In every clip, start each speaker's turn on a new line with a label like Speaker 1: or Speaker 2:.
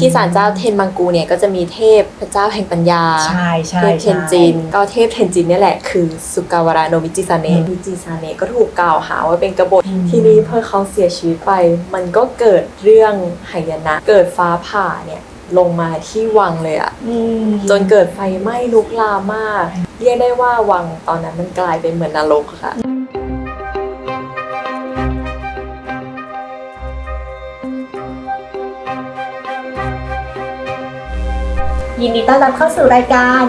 Speaker 1: ที่ศาลเจ้าเทนมังกูเนี่ยก็จะมีเทพพระเจ้าแห่งปัญญา
Speaker 2: ใช่ใช่
Speaker 1: เทพเทนจิน ก็เทพเทนจินเนี่ยแหละคือสุกาวาระโนมิจิซาเนะมิจิซาเนะก็ถูกกล่าวหาว่าเป็นกบฏทีนี้เพื่อเขาเสียชีวิตไป มันก็เกิดเรื่องหายนะ เกิดฟ้าผ่าเนี่ยลงมาที่วังเลยอะ
Speaker 2: อืม
Speaker 1: จนเกิดไฟไหม้ลุกลามมาก เรียกได้ว่าวังตอนนั้นมันกลายเป็นเหมือนนรกอะค่ะ
Speaker 2: ยินดีต้อนรับเข้าสู่รายการ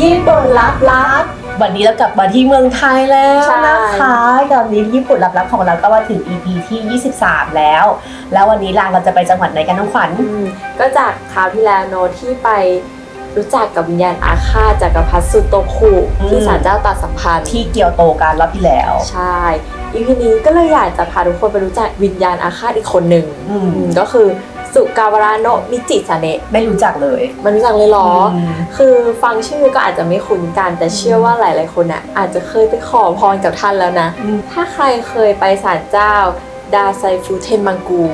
Speaker 2: ญี่ปุ่นลับลับวันนี้เรากลับมาที่เมืองไทยแล้ว
Speaker 1: ใช่
Speaker 2: นะคะตอนนี้ญี่ปุ่นลับลับของเราก็มาถึง EP ที่ 23 แล้ว แล้ววันนี้ลางเราจะไปจังหวัดไหนกันน้องขวัญ
Speaker 1: อืมก็จากคราวที่แล้วโนตที่ไปรู้จักกับวิญญาณอาฆาตจากักรพรรดิสุโตคุ
Speaker 2: อืม
Speaker 1: ที่ศาลเจ้าตาสัมพันธ์
Speaker 2: ที่เกียวโตกันรอบที่แล้ว
Speaker 1: ใช่อีพีนี้ก็เลยอยากจะพาทุกคนไปรู้จักวิญญาณอาฆาตอีกคนหนึ่ง
Speaker 2: อืม
Speaker 1: อืมก็คือ สุกาวาระโนะมิจิซาเนะ
Speaker 2: ไม่รู้จักเลย
Speaker 1: มันรู้จักเลยเหรออ
Speaker 2: ม
Speaker 1: คือฟังชื่อก็อาจจะไม่คุ้นกันแต่เชื่อว่าหลาย ๆ คนน่ะอาจจะเคยไปขอพรกับท่านแล้วนะ
Speaker 2: อืม
Speaker 1: ถ้าใครเคยไปศาลเจ้า ดาไซฟูเทนมังกู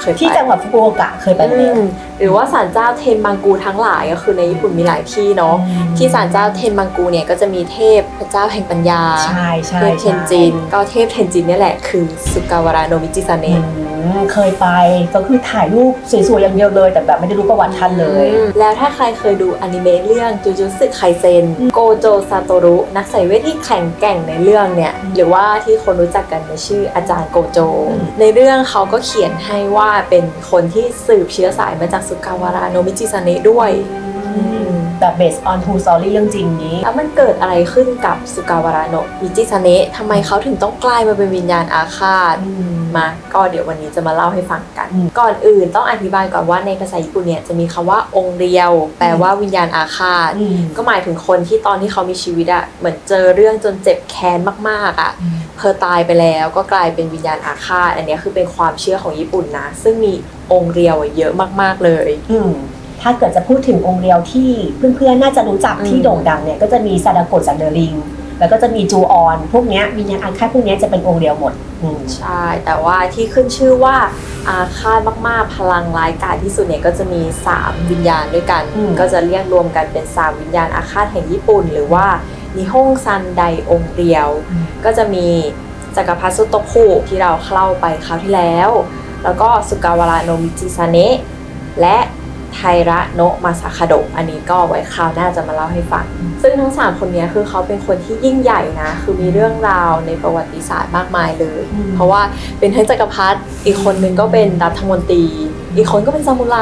Speaker 1: เคยไป
Speaker 2: ที่จังหวัดฟุกุโอกะเคยไปไหม
Speaker 1: อืมหรือว่าศาลเจ้าเทนมังกูทั้งหลายก็คือในญี่ปุ่นมีหลายที่เนาะที่ศาลเจ้าเทนมังกูเนี่ยก็จะมีเทพ พระเจ้าแห่งปัญญา
Speaker 2: ใช่ใช่
Speaker 1: เทพเทนจิน ก็เทพเทนจินเนี่ยแหละคือสุกาวาระโนมิจิซา
Speaker 2: อื
Speaker 1: เนะ
Speaker 2: มเคยไปก็คือถ่ายรูปสวยๆอย่างเดียวเลย แต่แบบไม่ได้รู้ประวัติท่านเลย
Speaker 1: อืมแล้วถ้าใครเคยดูอนิเมะเรื่องจูจูสึไคเซนโกโจซาโตรุ นักใส่เวทที่แข็งแกร่งในเรื่องเนี่ย หรือว่าที่คนรู้จักกันในชื่ออาจารย์โกโจ
Speaker 2: อืม
Speaker 1: ในเรื่องเขาก็เขียนให้ว่าเป็นคนที่สืบเชื้อสายมาจากสุกาวาระโนมิจิซาเนะด้วย
Speaker 2: แบบ based on true story เรื่องจริงนี้
Speaker 1: แล้วมันเกิดอะไรขึ้นกับสุกาวาระโนะมิจิซาเนะทำไมเขาถึงต้องกลายมาเป็นวิญญาณอาฆาตมา ก็เดี๋ยววันนี้จะมาเล่าให้ฟังกัน
Speaker 2: อืม
Speaker 1: ก่อนอื่นต้องอธิบายก่อนว่าในภาษาญี่ปุ่นเนี่ยจะมีคำว่าองค์เรียว แปลว่าวิญญาณอาฆาต
Speaker 2: อืม
Speaker 1: ก็หมายถึงคนที่ตอนที่เขามีชีวิตอะเหมือนเจอเรื่องจนเจ็บแค้นมากๆอะเพอตายไปแล้วก็กลายเป็นวิญญาณอาฆาต อันเนี้ยคือเป็นความเชื่อของญี่ปุ่นนะ ซึ่งมีองค์เรียวอะเยอะมากๆเลย
Speaker 2: อืม ถ้าเกิดจะพูดถึงองค์เรียวที่เพื่อนๆน่าจะรู้จัก
Speaker 1: อืม
Speaker 2: ที่โด่งดังเนี่ยก็จะมีซาดาโกะจากเดอะริงแล้วก็จะมีจูออน พวกเนี้ยวิญญาณอาฆาตพวกเนี้ยจะเป็นองค์เรียวหมดอืม
Speaker 1: ใช่ แต่ว่าที่ขึ้นชื่อว่าอาฆาตมากๆ พลังร้ายกาจที่สุดเนี่ยก็จะมี 3 วิญญาณด้วยกัน
Speaker 2: อืม
Speaker 1: ก็จะเรียกรวมกันเป็น 3 วิญญาณอาฆาตแห่งญี่ปุ่น หรือว่านิฮงซันไดองค์เรียว ก็จะมีจักรพรรดิสุโตคุที่เราเข้าไปคราวที่แล้ว แล้วก็สุกาวาระโนมิจิซาเนะและ ไทระโนะมาซาคาโดะอันนี้ก็ไว้คราวหน้าจะมาเล่าให้ฟัง ซึ่งทั้ง 3 คนเนี้ยคือเขาเป็นคนที่ยิ่งใหญ่นะ คือมีเรื่องราวในประวัติศาสตร์มากมายเลย
Speaker 2: อืม
Speaker 1: เพราะว่าเป็นทั้งจักรพรรดิอีกคนนึงก็เป็นรัฐมนตรี อีกคนก็เป็นซามูไร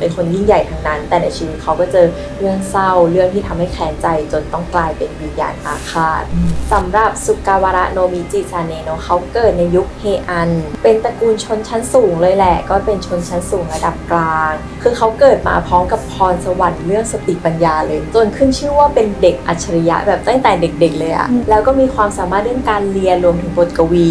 Speaker 1: เป็นคนยิ่งใหญ่ทั้งนั้น แต่ในชีวิตเขาก็เจอเรื่องเศร้า เรื่องที่ทำให้แค้นใจจนต้องกลายเป็นวิญญาณอาฆาตสำหรับสุกาวระโนมิจิซาเนะเนะเขาเกิดในยุคเฮอัน เป็นตระกูลชนชั้นสูงเลยแหละ ก็เป็นชนชั้นสูงระดับกลาง คือเขาเกิดมาพร้อมกับพรสวรรค์เรื่องสติปัญญาเลยจนขึ้นชื่อว่าเป็นเด็กอัจฉริยะแบบตั้งแต่เด็กๆเลยอะแล้วก็มีความสามารถเรื่องการเรียนรวมถึงบทกวี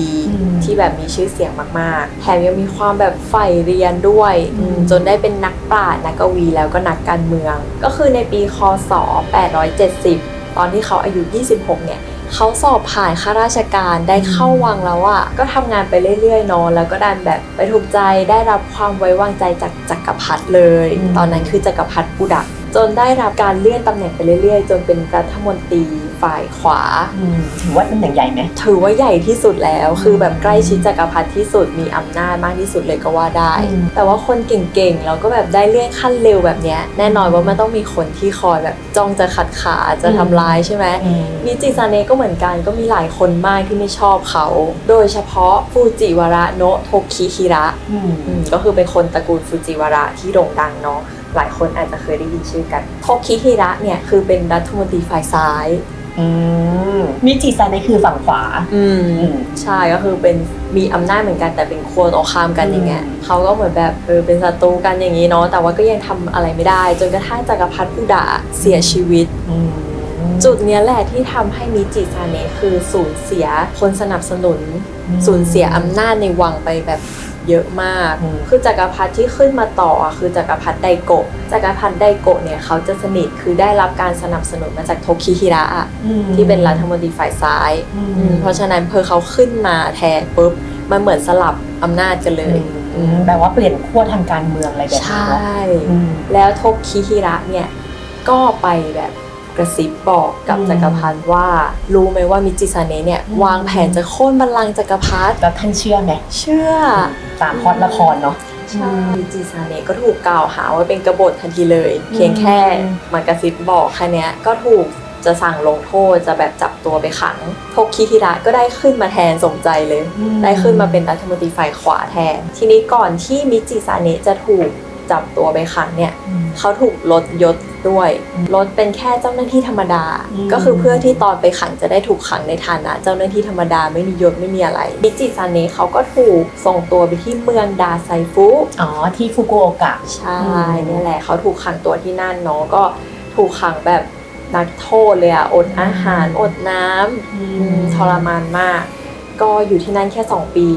Speaker 1: ที่แบบมีชื่อเสียงมากๆ แถมยังมีความแบบใฝ่เรียนด้วย
Speaker 2: อืม
Speaker 1: อืมจนได้เป็นนักปราชญ์นักกวีแล้วก็นักการเมือง ก็คือในปีคศ 870 ตอนที่เขาอายุ 26 เนี่ย เขาสอบผ่านข้าราชการได้เข้าวังแล้วอะก็ทำงานไปเรื่อยๆเนอะแล้วก็ดันแบบไปถูกใจได้รับความไว้วางใจจากจักรพรรดิเลย
Speaker 2: อืม
Speaker 1: ตอนนั้นคือจักรพรรดิปุดัก จนได้รับการเลื่อนตำแหน่งไปเรื่อยๆ จนเป็นรัฐมนตรีฝ่ายขวา
Speaker 2: อืมถือว่าตำแหน่งใหญ่ไหม
Speaker 1: ถือว่าใหญ่ที่สุดแล้ว คือแบบใกล้ชิดจักรพรรดิที่สุดมีอำนาจมากที่สุดเลยก็ว่าได้
Speaker 2: อืม
Speaker 1: แต่ว่าคนเก่งๆแล้วก็แบบได้เลื่อนขั้นเร็วแบบเนี้ยแน่นอนว่ามันต้องมีคนที่คอยแบบจ้องจะขัดขาจะทำร้ายใช่ไหม
Speaker 2: อืม
Speaker 1: มิจิซาเนะก็เหมือนกันก็มีหลายคนมากที่ไม่ชอบเขา โดยเฉพาะฟูจิวาระโนะโทคิฮิระ
Speaker 2: อืม
Speaker 1: อืมก็คือเป็นคนตระกูลฟูจิวาระที่โด่งดังเนาะ หลายคนอาจจะเคยได้ยินชื่อกันโทคิฮิระเนี่ยคือเป็นรัฐมนตรีฝ่ายซ้าย
Speaker 2: อืมมิจิซันนี่คือฝั่งขวา
Speaker 1: อืม
Speaker 2: อืม
Speaker 1: ใช่ก็คือเป็นมีอำนาจเหมือนกันแต่เป็นขั้วตรงข้ามกันอย่างเงี้ย
Speaker 2: อืม
Speaker 1: เขาก็เหมือนแบบเออเป็นศัตรูกันอย่างนี้เนาะแต่ว่าก็ยังทำอะไรไม่ได้ จนกระทั่งจักรพรรดิอุดะเสียชีวิต
Speaker 2: อืม
Speaker 1: จุดเนี้ยแหละที่ทำให้มิจิซาเนะคือสูญเสียคนสนับสนุน
Speaker 2: อืม
Speaker 1: สูญเสียอำนาจในวังไปแบบ เยอะมาก
Speaker 2: อืม
Speaker 1: คือจักรพรรดิที่ขึ้นมาต่ออะคือจักรพรรดิไดโกะจักรพรรดิไดโกะเนี่ยเขาจะสนิทคือได้รับการสนับสนุนมาจากโทคิฮิระอะ
Speaker 2: อืม
Speaker 1: ที่เป็นรัฐมนตรีฝ่ายซ้าย
Speaker 2: อืม
Speaker 1: อืมเพราะฉะนั้นเพอเขาขึ้นมาแทนปุ๊บมันเหมือนสลับอำนาจกันเลย
Speaker 2: อืม
Speaker 1: อ
Speaker 2: อืมแบบว่าเปลี่ยนขั้วทางการเมืองอะไรแบบ
Speaker 1: ใช
Speaker 2: นี้เนาะ่อืม
Speaker 1: แล้วโทคิฮิระเนี่ยก็ไปแบบ กระซิบบอกกับ
Speaker 2: อืม
Speaker 1: จักรพรรดิว่า รู้ไหมว่ามิจิซาเนะเนี่ย
Speaker 2: อืม
Speaker 1: วางแผนจะโค่นบัลลังก์จักรพรรดิ
Speaker 2: แล้วท่านเชื่อไหม
Speaker 1: เชื่อ
Speaker 2: ตามพล็อดละครเนาะ
Speaker 1: ใช่มิจิซาเนะก็ถูกกล่าวหาว่าเป็นกบฏทันทีเลย
Speaker 2: อืม
Speaker 1: เพียงแค่มากระซิบบอกแค่เนี้ยก็ถูกจะสั่งลงโทษจะแบบจับตัวไปขังโทคิฮิระก็ได้ขึ้นมาแทนสมใจเลย ได้ขึ้นมาเป็นรัฐมนตรีฝ่ายขวาแทน ทีนี้ก่อนที่มิจิซาเนะจะถูกจับตัวไปขังเนี่ย
Speaker 2: อืม
Speaker 1: เขาถูกลดยศ ด้วย
Speaker 2: อืม
Speaker 1: ลดเป็นแค่เจ้าหน้าที่ธรรมดา
Speaker 2: อืม
Speaker 1: ก็คือเพื่อที่ตอนไปขังจะได้ถูกขังในฐานะ เจ้าหน้าที่ธรรมดาไม่มียศไม่มีอะไรมิจิซาเนะเขาก็ถูกส่งตัวไปที่เมืองดาไซฟุ
Speaker 2: อ๋อที่ฟุกุโอกะ
Speaker 1: ใช่
Speaker 2: อืม
Speaker 1: เนี่ยแหละเขาถูกขังตัวที่นั่นเนาะก็ถูกขังแบบนักโทษเลยอะอดอาหารอดน้ำ
Speaker 2: อื
Speaker 1: อืมทรมานมาก ก็อยู่ที่นั่นแค่ 2 ปี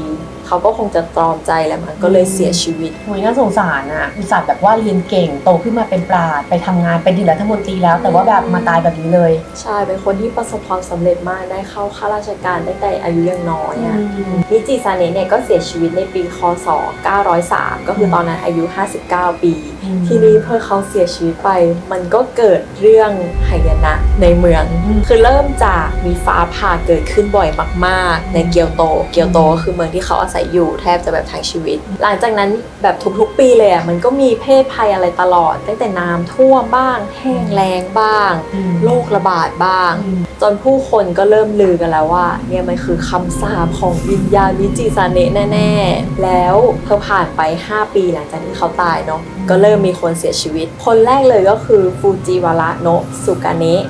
Speaker 1: เขาก็คงจะตรอมใจแหละมันก็เลยเสียชีวิต
Speaker 2: โหยน่าสงสารอะอุตส่าห์แบบว่าเรียนเก่งโตขึ้นมาเป็นปราดไปทำงานเป็นดีรัฐมนตรีแล้ว แต่ว่าแบบมาตายแบบนี้เลย
Speaker 1: ใช่เป็นคนที่ประสบความสำเร็จมากได้เข้าข้าราชการตั้งแต่อายุยังน้อยอะมิจิซาเนะเนี่ยก็เสียชีวิตในปีคศ 903 ก็คือตอนนั้นอายุ 59 ปี
Speaker 2: อืม
Speaker 1: ทีนี้เพื่อเขาเสียชีวิตไป มันก็เกิดเรื่องหายนะในเมือง
Speaker 2: อืม
Speaker 1: คือเริ่มจากมีฟ้าผ่าเกิดขึ้นบ่อยมาก ๆ ในเกียวโต เกียวโตก็คือเมืองที่เขาอาศัยอยู่แทบจะแบบทั้งชีวิต หลังจากนั้นแบบทุกๆปีเลยอะมันก็มีเพศภัยอะไรตลอด ตั้งแต่น้ำท่วมบ้าง แห้งแล้งบ้าง
Speaker 2: อืม
Speaker 1: โรคระบาดบ้าง
Speaker 2: อืม
Speaker 1: จนผู้คนก็เริ่มลือกันแล้วว่า เนี่ยมันคือคำสาปของวิญญาณวิจิซาเนะแน่ๆ แล้วพอผ่านไป 5 ปีหลังจากที่เขาตายเนาะก็เริ่มมีคนเสียชีวิต คนแรกเลยก็คือฟูจิวาระโนะสุกาเนะ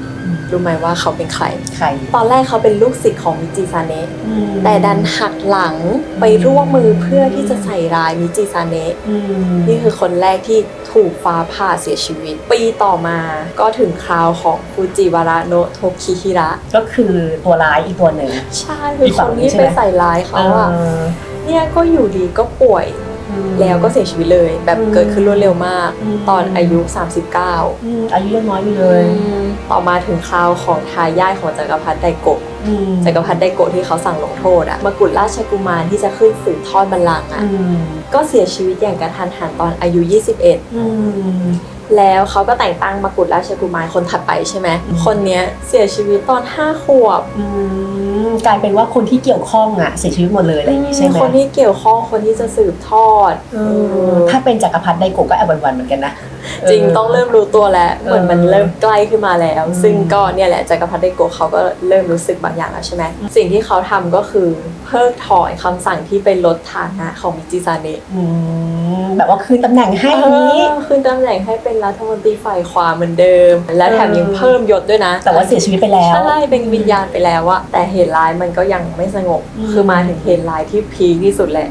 Speaker 1: รู้ไหมว่าเขาเป็นใคร
Speaker 2: ใคร
Speaker 1: ตอนแรกเขาเป็นลูกศิษย์ของมิจิซาเนะ
Speaker 2: อืม
Speaker 1: แต่ดันหักหลังไปร่วมมือเพื่อที่จะใส่ร้ายมิจิซาเนะ
Speaker 2: อืม
Speaker 1: นี่คือคนแรกที่ถูกฟ้าผ่าเสียชีวิต ปีต่อมาก็ถึงคราวของฟูจิวาระโนะโทคิฮิระ
Speaker 2: ก็คือตัวร้ายอีกตัวหนึ่ง
Speaker 1: ใช่คือ
Speaker 2: อีก
Speaker 1: ค
Speaker 2: ฝั่ง
Speaker 1: น
Speaker 2: นี้
Speaker 1: ที่
Speaker 2: ใช่ไห
Speaker 1: ไป
Speaker 2: ม
Speaker 1: ใส่ร้ายเขาอะ
Speaker 2: เออ
Speaker 1: เนี่ยก็อยู่ดีก็ป่วย
Speaker 2: อืม
Speaker 1: แล้วก็เสียชีวิตเลยแบบ
Speaker 2: อืม
Speaker 1: เกิดขึ้นรวดเร็วมาก
Speaker 2: อืม
Speaker 1: ตอนอายุ 39
Speaker 2: อืมอายุยังน้อยอยู่เลย
Speaker 1: ต่อมาถึงคราวของทายาทของจักรพรรดิไดโกะ
Speaker 2: อืม
Speaker 1: จักรพรรดิไดโกะที่เขาสั่งลงโทษอะมกุฎราชกุมารที่จะขึ้นสืบทอดบัลลังก์อะ
Speaker 2: อืม
Speaker 1: ก็เสียชีวิตอย่างกระทันหันตอนอายุ 21
Speaker 2: อืม
Speaker 1: แล้วเขาก็แต่งตั้งมกุฎราชกุมารคนถัดไปใช่ไหม
Speaker 2: อืม
Speaker 1: คนเนี้ยเสียชีวิตตอน5ขวบ
Speaker 2: อืมกลายเป็นว่าคนที่เกี่ยวข้องอะเสียชีวิตหมดเลยอะไรอย่างงี้ใช่ไหม
Speaker 1: คนที่เกี่ยวข้องคนที่จะสืบทอด
Speaker 2: เออถ้าเป็นจักรพรรดิไดโกะก็แอบหวันๆเหมือนกันนะ
Speaker 1: จริงต้องเริ่มรู้ตัวแล้วเหมือนมัน
Speaker 2: เออ
Speaker 1: เริ่มใกล้ขึ้นมาแล้ว
Speaker 2: อืม
Speaker 1: ซึ่งก็เนี่ยแหละจักรพรรดิไดโกะเขาก็เริ่มรู้สึกบางอย่างแล้วใช่ไหมสิ่งที่เขาทำก็คือเพิกถอนคำสั่งที่ไปลดฐานะของมิจิซาเนะ
Speaker 2: อืมแบบว่าคืนตำแหน่งให้อย่างนี้
Speaker 1: เออขึ้นตำแหน่งให้เป็นรัฐมนตรีฝ่ายขวาเหมือนเดิม และแถมยังเพิ่มยศด้วยนะ
Speaker 2: แต่ว่าเสียชีวิตไปแล้ว
Speaker 1: ใช่เป็นวิญญาณไปแล้วอะแต่เหตุร้ายมันก็ยังไม่สงบ
Speaker 2: อืม
Speaker 1: คือมาถึงเหตุร้ายที่พีคที่สุดแหละ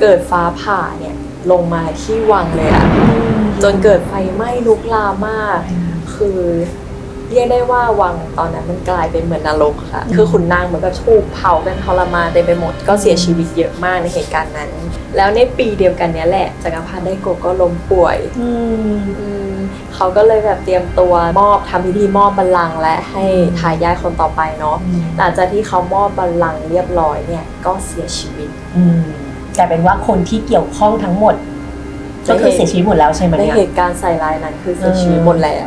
Speaker 1: เกิดฟ้าผ่าเนี่ย ลงมาที่วังเลยอะจนเกิดไฟไหม้ลุกลามมาก คือเรียกได้ว่าวังตอนนั้นมันกลายเป็นเหมือนนรกอะค่ะ
Speaker 2: อืม
Speaker 1: คือขุนนางเหมือนแบบถูกเผากันทรมานเต็มไปหมด ก็เสียชีวิตเยอะมากในเหตุการณ์นั้น แล้วในปีเดียวกันเนี้ยแหละจักรพรรดิไดโกะก็ล้มป่วย
Speaker 2: อืม
Speaker 1: อืมเขาก็เลยแบบเตรียมตัวมอบทำพิธีมอบบัลลังก์และให้ทายาทคนต่อไปเนาะหลังจากที่เขามอบบัลลังก์เรียบร้อยเนี่ยก็เสียชีวิต
Speaker 2: อืม กลายเป็นว่าคนที่เกี่ยวข้องทั้งหมด ก็คือเสียชีวิตหมดแล้วใช่ไหม
Speaker 1: ใน
Speaker 2: เนี่ย
Speaker 1: เหตุการณ์ใส่ร้ายนั้นคือเสียชีวิตหมดแล้ว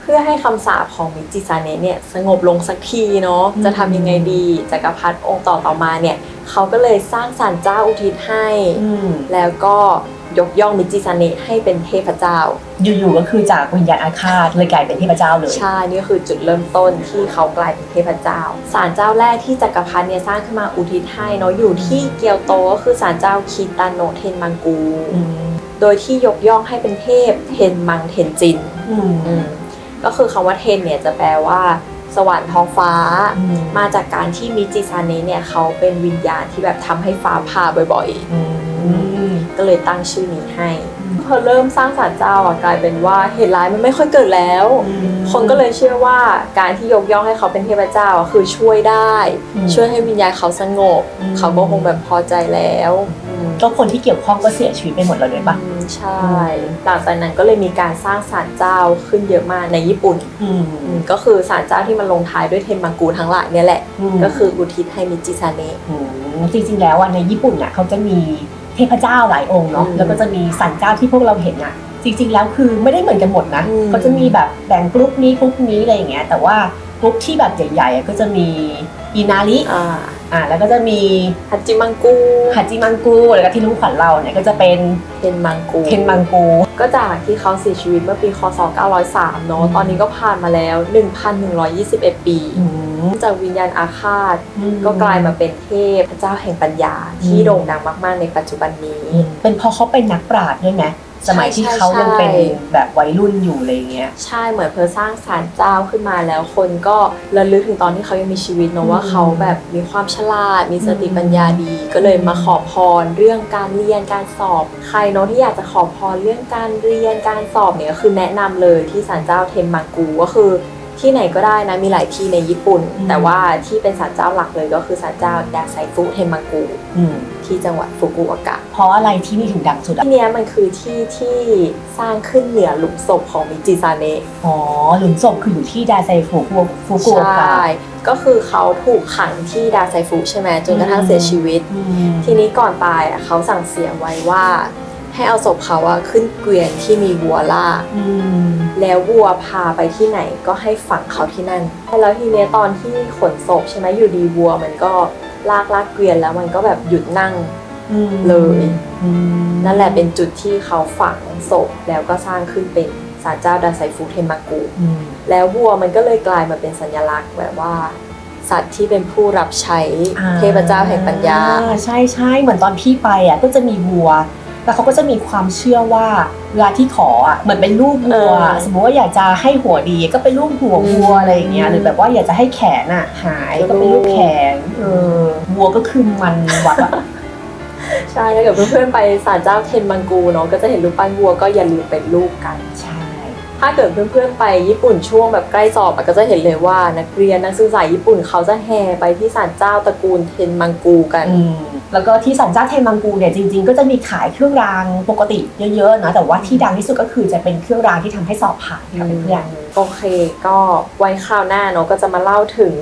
Speaker 1: เพื่อให้คำสาปของมิจิซาเนะเนี่ยสงบลงสักทีเนาะ
Speaker 2: อืม
Speaker 1: จะทำยังไงดีจักรพรรดิองค์ต่อต่อมาเนี่ยเขาก็เลยสร้างศาลเจ้าอุทิศให้
Speaker 2: อืม
Speaker 1: แล้วก็ ยกย่องมิจิซาเนะให้เป็นเทพเจ้า
Speaker 2: อยู่ๆก็คือจากวิญญาณอาฆาตเลยกลายเป็นเทพเจ้าเลย
Speaker 1: ใช่ นี่ก็คือจุดเริ่มต้นที่เขากลายเป็นเทพเจ้า ศาลเจ้าแรกที่จักรพรรดิเนี่ยสร้างขึ้นมาอุทิศให้เนาะอยู่ที่เกียวโตก็คือศาลเจ้าคิตาโนะเทนมังกู
Speaker 2: อืม
Speaker 1: โดยที่ยกย่องให้เป็นเทพเทนมังเทนจิน
Speaker 2: อืม
Speaker 1: อืมก็คือคำว่าเทนเนี่ยจะแปลว่าสวรรค์ท้องฟ้า
Speaker 2: อืม
Speaker 1: มาจากการที่มิจิซาเนะเนี่ยเขาเป็นวิญญาณที่แบบทำให้ฟ้าผ่าบ่อย
Speaker 2: อืมม
Speaker 1: ก็เลยตั้งชื่อนี้ให้ พอเริ่มสร้างศาลเจ้าอะกลายเป็นว่าเหตุร้ายมันไม่ค่อยเกิดแล้ว คนก็เลยเชื่อว่าการที่ยกย่องให้เขาเป็นเทพเจ้าอะคือช่วยได้
Speaker 2: อืม
Speaker 1: ช่วยให้วิญญาณเขาสงบ
Speaker 2: อืม
Speaker 1: เขาก็คงแบบพอใจแล้วอืม
Speaker 2: ก็คนที่เกี่ยวข้องก็เสียชีวิตไปหมดแล้วด้วยปะ
Speaker 1: อืมใช่หลังจากนั้นก็เลยมีการสร้างศาลเจ้าขึ้นเยอะมากในญี่ปุ่น
Speaker 2: อืม
Speaker 1: อืมก็คือศาลเจ้าที่มันลงท้ายด้วยเทนมังกูทั้งหลายเนี่ยแหละ ก็คืออุทิศให้มิจิซาเนะ
Speaker 2: มจริงๆแล้วอะในญี่ปุ่นน่ะเขาจะมีเทพเจ้าหลายองค์เนาะ
Speaker 1: อืม
Speaker 2: แล้วก็จะมีสันเจ้าที่พวกเราเห็นอะจริงๆแล้วคือไม่ได้เหมือนกันหมดนะ
Speaker 1: อืม
Speaker 2: เขาจะมีแบบแบ่งกรุ๊ปนี้กรุ๊ปนี้อะไรอย่างเงี้ยแต่ว่า กรุ๊ปที่แบบใหญ่ๆอะก็จะมีอินาริ
Speaker 1: อ่า
Speaker 2: อ่าแล้วก็จะมี
Speaker 1: ฮัจิมังกู
Speaker 2: ฮัจิมังกูแล้วก็ที่ลุงขวัญเราเนี่ยก็จะเป็น
Speaker 1: เทนมังกู
Speaker 2: เทนมังกู
Speaker 1: ก็จากที่เขาเสียชีวิตเมื่อปีคศ 903 เนอะ
Speaker 2: อืม
Speaker 1: ตอนนี้ก็ผ่านมาแล้ว 1,121 ปี
Speaker 2: อืม
Speaker 1: จากวิญญาณอาฆาตก็กลายมาเป็นเทพเจ้าแห่งปัญญาที่
Speaker 2: อืม
Speaker 1: โด่งดังมาก ๆ ในปัจจุบันนี้
Speaker 2: เป็นเพราะเขาเป็นนักปราชญ์ด้วยไหม สมัยที่
Speaker 1: ใช่
Speaker 2: เขายัง
Speaker 1: ใช่
Speaker 2: เป็นแบบวัยรุ่นอยู่อะไรอย่างเงี้ย
Speaker 1: ใช่เหมือนเพอสร้างศาลเจ้าขึ้นมาแล้วคนก็ระลึกถึงตอนที่เขายังมีชีวิตเนอะว่า
Speaker 2: อืม
Speaker 1: เขาแบบมีความฉลาด มีสติ
Speaker 2: อืม
Speaker 1: ปัญญาดี ก็เลยมาขอพรเรื่องการเรียนการสอบ ใครเนอะที่อยากจะขอพรเรื่องการเรียนการสอบเนี่ยก็คือแนะนำเลยที่ศาลเจ้าเทมมังกูก็คือ ที่ไหนก็ได้นะมีหลายที่ในญี่ปุ่น
Speaker 2: อืม
Speaker 1: แต่ว่าที่เป็นศาลเจ้าหลักเลยก็คือศาลเจ้าดาไซฟุเทมมังกู
Speaker 2: อืม
Speaker 1: ที่จังหวัดฟุกุโอกะ
Speaker 2: เพราะอะไรที่นี่ถึงดังสุดอะ
Speaker 1: ที่เนี้ยมันคือที่ที่สร้างขึ้นเหนือหลุมศพของมิจิซาเนะ
Speaker 2: อ๋อหลุมศพคืออยู่ที่ดาไซฟุกุฟุกุโอกะ
Speaker 1: ใช่ก็คือเขาถูกขังที่ดาไซฟุใช่ไหมจนกระทั่ง
Speaker 2: อืม
Speaker 1: เสียชีวิต
Speaker 2: อืม
Speaker 1: ทีนี้ก่อนตายอะเขาสั่งเสียไว้ว่า ให้เอาศพเขาอะขึ้นเกวียนที่มีวัวลาก
Speaker 2: อืม
Speaker 1: แล้ววัวพาไปที่ไหนก็ให้ฝังเขาที่นั่น แล้วทีเนี้ยตอนที่ขนศพใช่ไหมอยู่ดีวัวมันก็ลากลากเกวียนแล้วมันก็แบบหยุดนั่ง
Speaker 2: อืม
Speaker 1: เลย
Speaker 2: อืม
Speaker 1: นั่นแหละเป็นจุดที่เขาฝังศพแล้วก็สร้างขึ้นเป็นศาลเจ้าดาไซฟุเทนมากุ
Speaker 2: อืม
Speaker 1: แล้ววัวมันก็เลยกลายมาเป็นสัญลักษณ์แบบว่าสัตว์ที่เป็นผู้รับใช้เทพเจ้าแห่งปัญญา
Speaker 2: อ่ใช่ใช่เหมือนตอนพี่ไปอะก็จะมีวัว แล้วเขาก็จะมีความเชื่อว่าเวลาที่ขออะเหมือนเป็นรูปวัว
Speaker 1: เออ
Speaker 2: สมมติว่าอยากจะให้หัวดีก็เป็นรูปหัววัว
Speaker 1: อืม
Speaker 2: อะไรอย่างเงี้ยหรือแบบว่าอยากจะให้แขนอะ หายก็เป็นรูปแขนเออวัวก็คือมันวัดอะ
Speaker 1: ใช่ถ้าเกิดเพื่อนๆไปศาลเจ้าเทนมังกูเนาะก็จะเห็นรูปปั้นวัวก็อย่าลืมเป็นรูปกัน
Speaker 2: ใช่
Speaker 1: ถ้าเกิดเพื่อนๆไปญี่ปุ่นช่วงแบบใกล้สอบอะก็จะเห็นเลยว่านักเรียนนักศึกษาญี่ปุ่นเขาจะแห่ไปที่ศาลเจ้าตระกูลเทนมังกูกัน
Speaker 2: อืมแล้วก็ที่สันเจ้าเทมังกูเนี่ยจริง ๆ ก็จะมีขายเครื่องรางปกติเยอะๆนะแต่ว่าที่ดังที่สุดก็คือจะเป็นเครื่องรางที่ทำให้สอบผ่านค่ะเพื่อน
Speaker 1: โอเคก็ไว้คราวหน้าเนาะก็จะมาเล่าถึง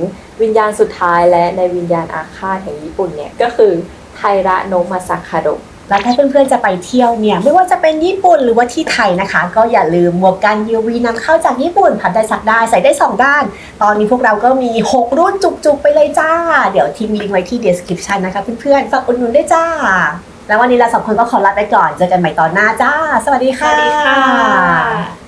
Speaker 1: วิญญาณสุดท้ายและในวิญญาณอาฆาตแห่งญี่ปุ่นเนี่ยก็คือไทระโนะมาซาคาโดะ
Speaker 2: ๆ แล้วถ้าเพื่อนๆจะไปเที่ยวเนี่ยไม่ว่าจะเป็นญี่ปุ่นหรือว่าที่ไทยนะคะ ก็อย่าลืมหมวกกัน UV นำเข้าจากญี่ปุ่นผัดได้สักได้ใส่ได้สองด้าน ตอนนี้พวกเราก็มี 6 รุ่นจุกๆ ไปเลยจ้า เดี๋ยวทิ้งลิงก์ไว้ที่ description นะคะเพื่อนๆฝากอุดหนุนด้วยจ้า แล้ววันนี้เราสองคนก็ขอลาไปก่อนเจอกันใหม่ตอนหน้าจ้า สวัสดีค่ะ
Speaker 1: สวัสดีค่ะ